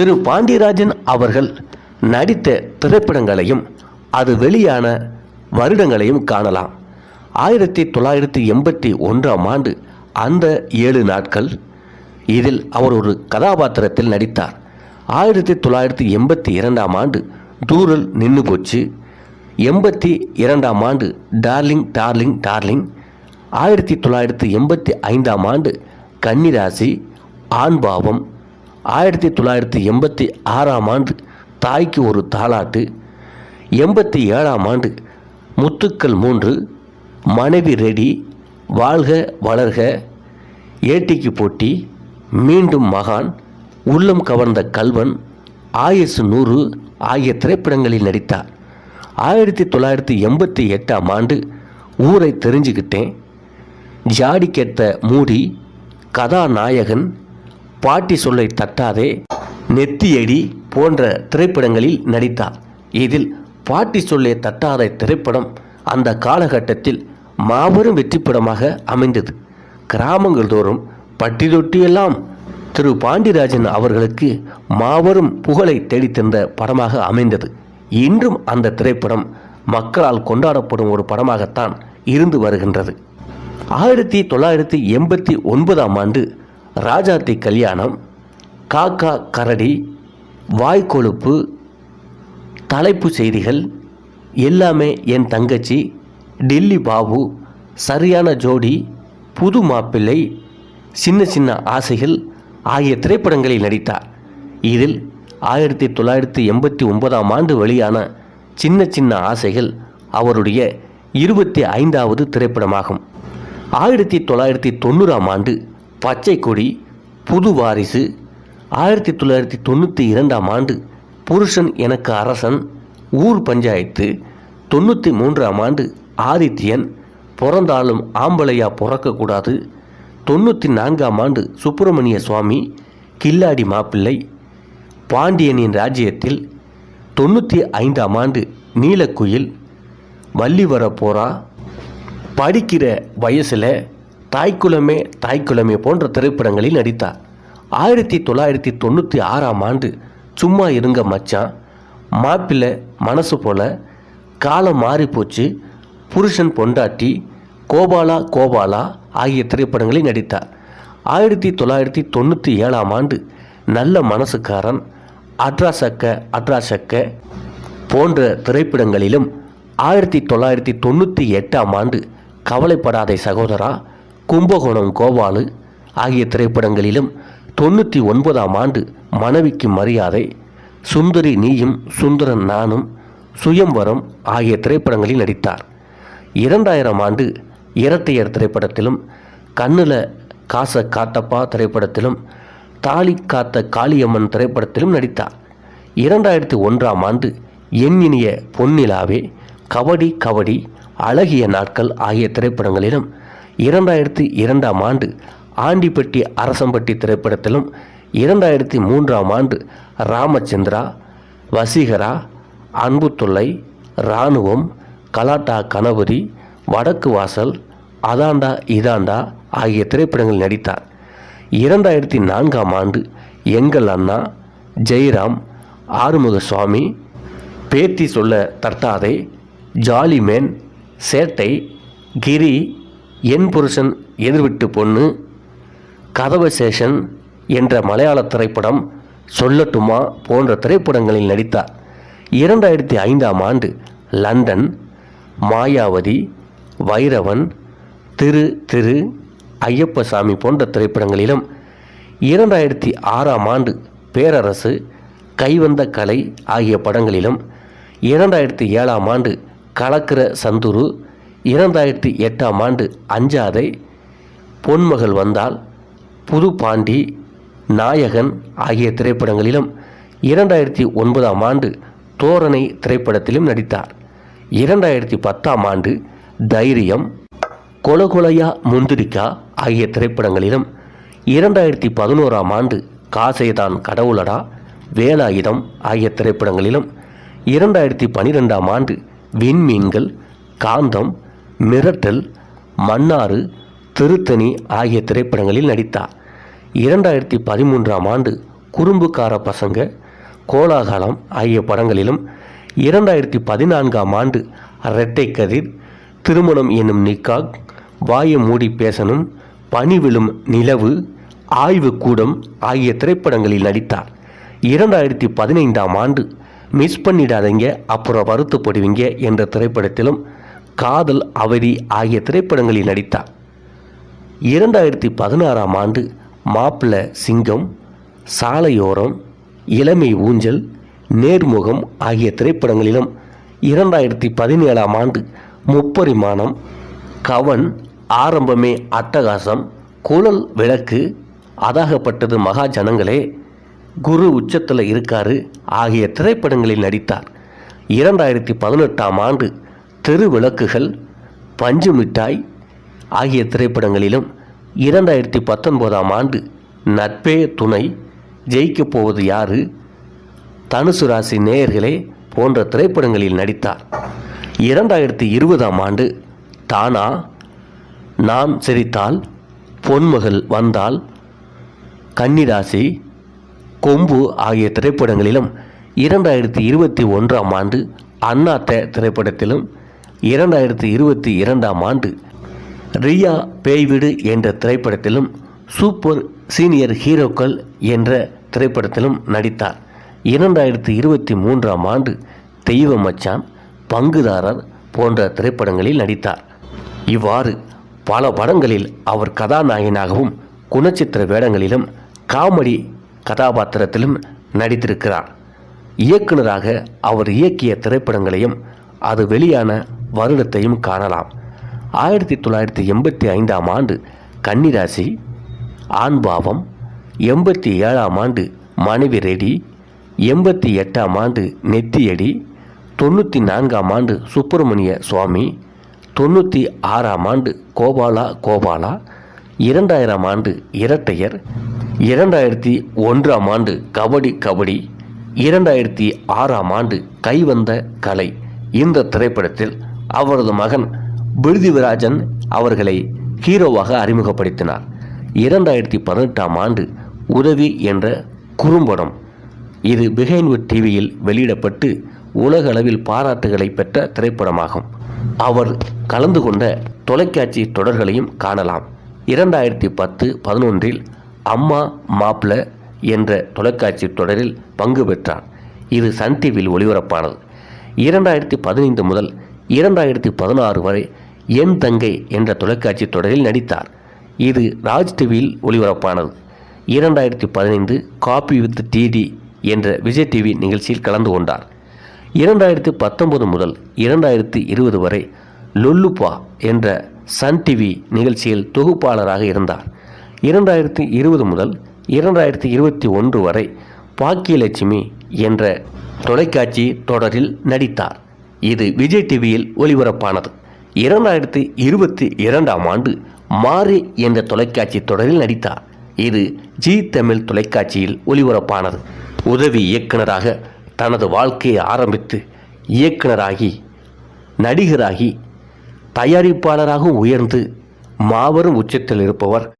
திரு பாண்டியராஜன் அவர்கள் நடித்த திரைப்படங்களையும் அது வெளியான வருடங்களையும் காணலாம். ஆயிரத்தி தொள்ளாயிரத்தி எண்பத்தி ஒன்றாம் ஆண்டு அந்த ஏழு நாட்கள் இதில் அவர் ஒரு கதாபாத்திரத்தில் நடித்தார். ஆயிரத்தி தொள்ளாயிரத்தி எண்பத்தி இரண்டாம் ஆண்டு தூரல் நின்று போச்சு. எண்பத்தி இரண்டாம் ஆண்டு டார்லிங் டார்லிங் டார்லிங். ஆயிரத்தி தொள்ளாயிரத்தி எண்பத்தி ஐந்தாம் ஆண்டு கன்னிராசி ஆண்பாவம் ஆயிரத்தி தொள்ளாயிரத்தி எண்பத்தி ஆறாம் ஆண்டு தாய்க்கு ஒரு தாலாட்டு எண்பத்தி ஏழாம் ஆண்டு முத்துக்கள் மூன்று மனைவி ரெடி வாழ்க வளர்க ஏட்டிக்கு போட்டி மீண்டும் மகான் உள்ளம் கவர்ந்த கல்வன் ஆயசு நூறு ஆகிய திரைப்படங்களில் நடித்தார். ஆயிரத்தி தொள்ளாயிரத்தி எண்பத்தி எட்டாம் ஆண்டு ஊரை தெரிஞ்சுக்கிட்டேன். ஜாடி கேட்ட மூடி கதாநாயகன் பாட்டி சொல்லை தட்டாதே. நெத்தியடி போன்ற திரைப்படங்களில் நடித்தார். இதில் பாட்டி சொல்லை தட்டாத திரைப்படம் அந்த காலகட்டத்தில் மாபெரும் வெற்றிப்படமாக அமைந்தது. கிராமங்கள் தோறும் பட்டி தொட்டியெல்லாம் திரு பாண்டியராஜன் அவர்களுக்கு மாபெரும் புகழை தேடித்தந்த படமாக அமைந்தது. இன்றும் அந்த திரைப்படம் மக்களால் கொண்டாடப்படும் ஒரு படமாகத்தான் இருந்து வருகின்றது. ஆயிரத்தி தொள்ளாயிரத்தி எண்பத்தி ஒன்பதாம் ஆண்டு ராஜாத்தி கல்யாணம் காக்கா கரடி வாய்க்கொழுப்பு தலைப்பு செய்திகள் எல்லாமே என் தங்கச்சி டெல்லி பாபு சரியான ஜோடி புது மாப்பிள்ளை சின்ன சின்ன ஆசைகள் ஆகிய திரைப்படங்களில் நடித்தார். இதில் ஆயிரத்தி தொள்ளாயிரத்தி எண்பத்தி ஒன்பதாம் ஆண்டு வெளியான சின்ன சின்ன ஆசைகள் அவருடைய இருபத்தி ஐந்தாவது திரைப்படமாகும். ஆயிரத்தி தொள்ளாயிரத்தி தொண்ணூறாம் ஆண்டு பச்சை கொடி புது வாரிசு ஆயிரத்தி தொள்ளாயிரத்தி தொண்ணூற்றி இரண்டாம் ஆண்டு புருஷன் எனக்கு அரசன் ஊர் பஞ்சாயத்து தொண்ணூற்றி மூன்றாம் ஆண்டு ஆதித்யன் பிறந்தாலும் ஆம்பளையா பிறக்கக்கூடாது தொண்ணூற்றி நான்காம் ஆண்டு சுப்பிரமணிய சுவாமி கில்லாடி மாப்பிள்ளை பாண்டியனின் ராஜ்யத்தில் தொண்ணூற்றி ஐந்தாம் ஆண்டு நீலக்குயில் வள்ளி வர போகிறா படிக்கிற வயசில் தாய்க்குலமே தாய்க்குலமே போன்ற திரைப்படங்களில் நடித்தார். ஆயிரத்தி தொள்ளாயிரத்தி தொண்ணூற்றி ஆறாம் ஆண்டு சும்மா இருங்க மச்சான் மாப்பிள்ளை மனசு போல காலம் மாறிப்போச்சு புருஷன் பொண்டாட்டி கோபாலா கோபாலா ஆகிய திரைப்படங்களில் நடித்தார். ஆயிரத்தி தொள்ளாயிரத்தி தொண்ணூற்றி ஏழாம் ஆண்டு நல்ல மனசுக்காரன் அட்ராசக்க அட்ராசக்க போன்ற திரைப்படங்களிலும் ஆயிரத்தி தொள்ளாயிரத்தி தொண்ணூற்றி எட்டாம் ஆண்டு கவலைப்படாதே சகோதரா கும்பகோணம் கோபாலு ஆகிய திரைப்படங்களிலும் தொண்ணூற்றி ஒன்பதாம் ஆண்டு மனைவிக்கு மரியாதை சுந்தரி நீயும் சுந்தரன் நானும் சுயம்வரம் ஆகிய திரைப்படங்களில் நடித்தார். இரண்டாயிரம் ஆண்டு இரட்டையர் திரைப்படத்திலும் கண்ணில் காச காத்தப்பா திரைப்படத்திலும் தாலி காத்த காளியம்மன் திரைப்படத்திலும் நடித்தார். இரண்டாயிரத்தி ஒன்றாம் ஆண்டு என் இனிய பொன்னிலாவே கபடி கபடி அழகிய நாட்கள் ஆகிய திரைப்படங்களிலும் இரண்டாயிரத்தி இரண்டாம் ஆண்டு ஆண்டிப்பட்டி அரசம்பட்டி திரைப்படத்திலும் இரண்டாயிரத்தி மூன்றாம் ஆண்டு ராமச்சந்திரா வசீகரா அன்பு தொல்லை இராணுவம் கலாட்டா கணபதி வடக்கு வாசல் அதாண்டா இதாண்டா ஆகிய திரைப்படங்களில் நடித்தார். இரண்டாயிரத்தி நான்காம் ஆண்டு எங்கள் அண்ணா ஜெயராம் ஆறுமுக சுவாமி பேத்தி சொல்ல தட்டாதே ஜாலிமேன் சேட்டை கிரி என் புருஷன் எதிர்விட்டு பொண்ணு கதவசேஷன் என்ற மலையாள திரைப்படம் சொல்லட்டுமா போன்ற திரைப்படங்களில் நடித்தார். இரண்டாயிரத்தி ஐந்தாம் ஆண்டு லண்டன் மாயாவதி வைரவன் திரு திரு ஐயப்பசாமி போன்ற திரைப்படங்களிலும் இரண்டாயிரத்தி ஆறாம் ஆண்டு பேரரசு கைவந்த கலை ஆகிய படங்களிலும் இரண்டாயிரத்தி ஏழாம் ஆண்டு கலக்கிற சந்துரு இரண்டாயிரத்தி எட்டாம் ஆண்டு அஞ்சாதை பொன்மகள் வந்தால் புது பாண்டி நாயகன் ஆகிய திரைப்படங்களிலும் இரண்டாயிரத்தி ஒன்பதாம் ஆண்டு தோரணை திரைப்படத்திலும் நடித்தார். இரண்டாயிரத்தி பத்தாம் ஆண்டு தைரியம் கொலகொலையா முந்திரிக்கா ஆகிய திரைப்படங்களிலும் இரண்டாயிரத்தி பதினோராம் ஆண்டு காசைதான் கடவுளடா வேலாயுதம் ஆகிய திரைப்படங்களிலும் இரண்டாயிரத்தி பனிரெண்டாம் ஆண்டு விண்மீன்கள் காந்தம் மிரட்டல் மன்னாறு திருத்தணி ஆகிய திரைப்படங்களில் நடித்தார். இரண்டாயிரத்தி பதிமூன்றாம் ஆண்டு குறும்புக்கார பசங்க கோலாகலம் ஆகிய படங்களிலும் இரண்டாயிரத்தி பதினான்காம் ஆண்டு இரட்டை கதிர் திருமணம் என்னும் நிக்காக் வாயை மூடி பேசணும் பனி விழும் நிலவு ஆய்வு கூடம் ஆகிய திரைப்படங்களில் நடித்தார். இரண்டாயிரத்தி பதினைந்தாம் ஆண்டு மிஸ் பண்ணிடாதீங்க அப்புறம் வருத்தப்படுவீங்க என்ற திரைப்படத்திலும் காதல் அவதி ஆகிய திரைப்படங்களில் நடித்தார். இரண்டாயிரத்தி பதினாறாம் ஆண்டு மாப்பிள சிங்கம் சாலையோரம் இளமை ஊஞ்சல் நேர்முகம் ஆகிய திரைப்படங்களிலும் இரண்டாயிரத்தி பதினேழாம் ஆண்டு முப்பரிமாணம் கவன் ஆரம்பமே அட்டகாசம் குழல் விளக்கு அதாகப்பட்டது மகா ஜனங்களே குரு உச்சத்தில் இருக்காரு ஆகிய திரைப்படங்களில் நடித்தார். இரண்டாயிரத்தி பதினெட்டாம் ஆண்டு தெரு விளக்குகள் பஞ்சு மிட்டாய் ஆகிய திரைப்படங்களிலும் இரண்டாயிரத்தி பத்தொன்பதாம் ஆண்டு நட்பே துணை ஜெயிக்கப் போவது யாரு? தனுசு ராசி நேயர்களே போன்ற திரைப்படங்களில் நடித்தார். இரண்டாயிரத்தி இருபதாம் ஆண்டு தானா நாம் சிரித்தால் பொன்மகள் வந்தால் கன்னிராசி கொம்பு ஆகிய திரைப்படங்களிலும் இரண்டாயிரத்தி இருபத்தி ஒன்றாம் ஆண்டு அண்ணாத்த திரைப்படத்திலும் இரண்டாயிரத்தி இருபத்தி இரண்டாம் ஆண்டு ரியா பேய்விடு என்ற திரைப்படத்திலும் சூப்பர் சீனியர் ஹீரோக்கள் என்ற திரைப்படத்திலும் நடித்தார். இரண்டாயிரத்தி இருபத்தி மூன்றாம் ஆண்டு தெய்வ மச்சான் பங்குதாரர் போன்ற திரைப்படங்களில் நடித்தார். இவ்வாறு பல படங்களில் அவர் கதாநாயகனாகவும் குணச்சித்திர வேடங்களிலும் காமெடி கதாபாத்திரத்திலும் நடித்திருக்கிறார். இயக்குனராக அவர் இயக்கிய திரைப்படங்களையும் அது வெளியான வருடத்தையும் காணலாம். ஆயிரத்தி தொள்ளாயிரத்தி எண்பத்தி ஐந்தாம் ஆண்டு கன்னிராசி ஆண்பாவம் எண்பத்தி ஏழாம் ஆண்டு மனைவி ரெடி. எண்பத்தி எட்டாம் ஆண்டு நெத்தியடி. தொண்ணூற்றி நான்காம் ஆண்டு சுப்பிரமணிய சுவாமி. தொண்ணூற்றி ஆறாம் ஆண்டு கோபாலா கோபாலா. இரண்டாயிரம் ஆண்டு இரட்டையர். இரண்டாயிரத்தி ஒன்றாம் ஆண்டு கபடி கபடி. இரண்டாயிரத்தி ஆறாம் ஆண்டு கைவந்த கலை. இந்த திரைப்படத்தில் அவரது மகன் பிருதிவிராஜன் அவர்களை ஹீரோவாக அறிமுகப்படுத்தினார். இரண்டாயிரத்தி பதினெட்டாம் ஆண்டு உதவி என்ற குறும்படம். இது பிஹைன்வுட் டிவியில் வெளியிடப்பட்டு உலக அளவில் பாராட்டுகளை பெற்ற திரைப்படமாகும். அவர் கலந்து கொண்ட தொலைக்காட்சி தொடர்களையும் காணலாம். இரண்டாயிரத்தி பத்து பதினொன்றில் அம்மா மாப்ள என்ற தொலைக்காட்சி தொடரில் பங்கு பெற்றார். இது சன் டிவியில் ஒளிபரப்பானது. இரண்டாயிரத்தி பதினைந்து முதல் இரண்டாயிரத்தி பதினாறு வரை என் தங்கை என்ற தொலைக்காட்சி தொடரில் நடித்தார். இது ராஜ் டிவியில் ஒளிபரப்பானது. இரண்டாயிரத்தி பதினைந்து காபி வித் டிடி என்ற விஜய் டிவி நிகழ்ச்சியில் கலந்து கொண்டார். இரண்டாயிரத்தி பத்தொன்பது முதல் இரண்டாயிரத்தி இருபது வரை லொல்லுப்பா என்ற சன் டிவி நிகழ்ச்சியில் தொகுப்பாளராக இருந்தார். இரண்டாயிரத்தி இருபது முதல் இரண்டாயிரத்தி இருபத்தி ஒன்று வரை பாக்கியலட்சுமி என்ற தொலைக்காட்சி தொடரில் நடித்தார். இது விஜய் டிவியில் ஒளிபரப்பானது. இரண்டாயிரத்தி இருபத்தி இரண்டாம் ஆண்டு மாறி என்ற தொலைக்காட்சி தொடரில் நடித்தார். இது ஜி தமிழ் தொலைக்காட்சியில் ஒளிபரப்பானது. உதவி இயக்குனராக தனது வாழ்க்கையை ஆரம்பித்து இயக்குனராகி நடிகராகி தயாரிப்பாளராகவும் உயர்ந்து மாபெரும் உச்சத்தில் இருப்பவர்